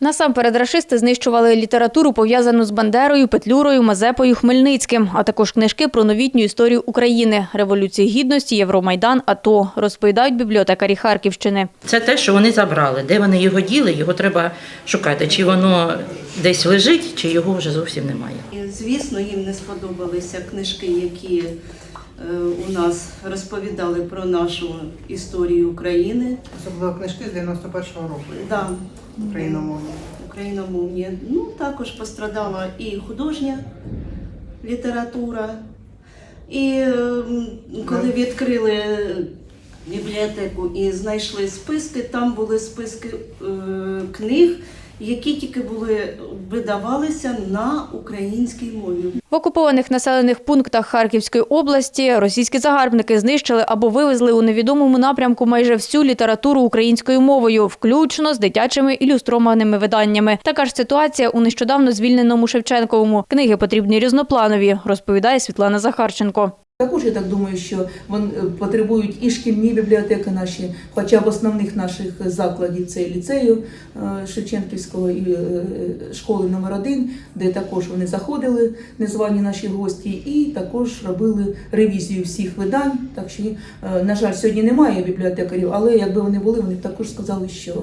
Насамперед рашисти знищували літературу, пов'язану з Бандерою, Петлюрою, Мазепою, Хмельницьким, а також книжки про новітню історію України, Революції Гідності, Євромайдан, АТО, розповідають бібліотекарі Харківщини. Це те, що вони забрали. Де вони його діли, його треба шукати. Чи воно десь лежить, чи його вже зовсім немає. Звісно, їм не сподобалися книжки, які у нас розповідали про нашу історію України. Особливо книжки з 91-го року. Да, Україномовні. україномовні. Ну, також пострадала і художня література. І ем, коли відкрили бібліотеку і знайшли списки, там були списки е, книг, які тільки були видавалися на українській мові. В окупованих населених пунктах Харківської області російські загарбники знищили або вивезли у невідомому напрямку майже всю літературу українською мовою, включно з дитячими ілюстрованими виданнями. Така ж ситуація у нещодавно звільненому Шевченковому. Книги потрібні різнопланові, розповідає Світлана Захарченко. Також я так думаю, що вони е, потребують і шкільні бібліотеки наші, хоча б основних наших закладів це ліцею е, Шевченківського і е, школи номер 1 де також вони заходили, незвані наші гості, і також робили ревізію всіх видань. Так що, на жаль, сьогодні немає бібліотекарів, але якби вони були, вони також сказали, що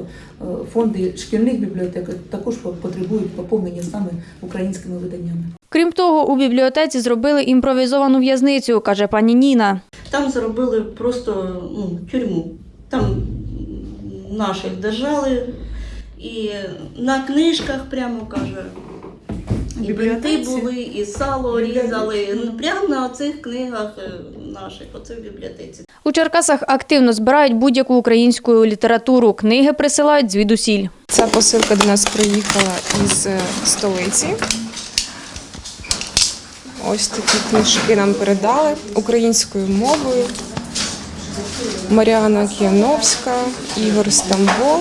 фонди шкільних бібліотек також потребують поповнення саме українськими виданнями. Крім того, у бібліотеці зробили імпровізовану в'язницю, каже пані Ніна. Там зробили просто ну, тюрму. Там наших держали. І на книжках прямо каже. І бинти були, і сало різали. Ну, Прямо на цих книгах е, наших, оце в бібліотеці. У Черкасах активно збирають будь-яку українську літературу. Книги присилають звідусіль. Ця посилка до нас приїхала із е, столиці. Ось такі книжки нам передали українською мовою. Маріана Кіановська, Ігор Стамбол.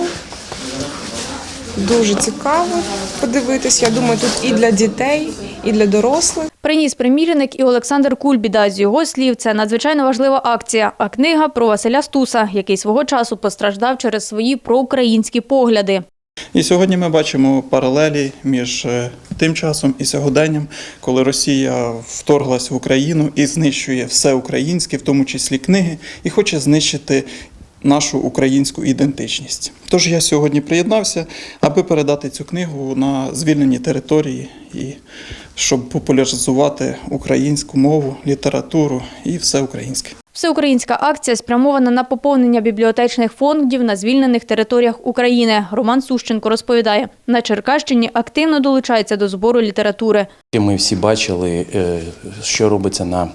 Дуже цікаво подивитись. Я думаю, тут і для дітей, і для дорослих. Приніс примірник і Олександр Кульбіда. З його слів, це надзвичайно важлива акція. А книга про Василя Стуса, який свого часу постраждав через свої проукраїнські погляди. І сьогодні ми бачимо паралелі між е, тим часом і сьогоденням, коли Росія вторглась в Україну і знищує все українське, в тому числі книги, і хоче знищити нашу українську ідентичність. Тож я сьогодні приєднався, аби передати цю книгу на звільнені території і щоб популяризувати українську мову, літературу і все українське. Всеукраїнська акція спрямована на поповнення бібліотечних фондів на звільнених територіях України. Роман Сущенко розповідає, на Черкащині активно долучається до збору літератури. Ми всі бачили, е, що робиться на,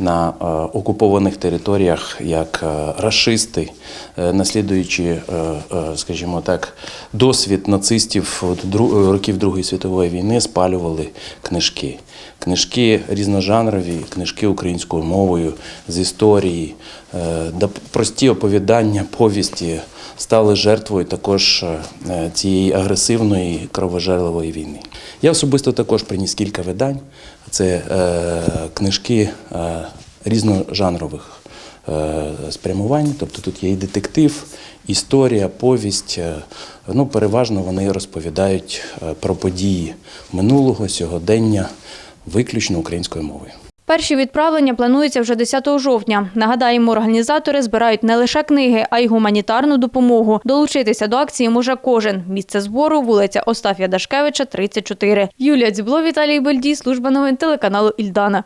на е, окупованих територіях, як е, рашисти, е, наслідуючи, скажімо так, досвід нацистів років Другої світової війни, спалювали книжки. Книжки різножанрові, книжки українською мовою з історії, прості оповідання, повісті стали жертвою також е, цієї агресивної кровожерливої війни. Я особисто також приніс кілька видань. Це е, книжки е, різножанрових спрямувань. Тобто тут є і детектив, історія, повість. Ну, переважно вони розповідають про події минулого, сьогодення, виключно українською мовою. Перші відправлення плануються вже 10 жовтня. Нагадаємо, організатори збирають не лише книги, а й гуманітарну допомогу. Долучитися до акції може кожен. Місце збору вулиця Остафія Дашкевича, 34. Юлія Дзібло, Віталій Бельдій, служба новин телеканалу Ільдана.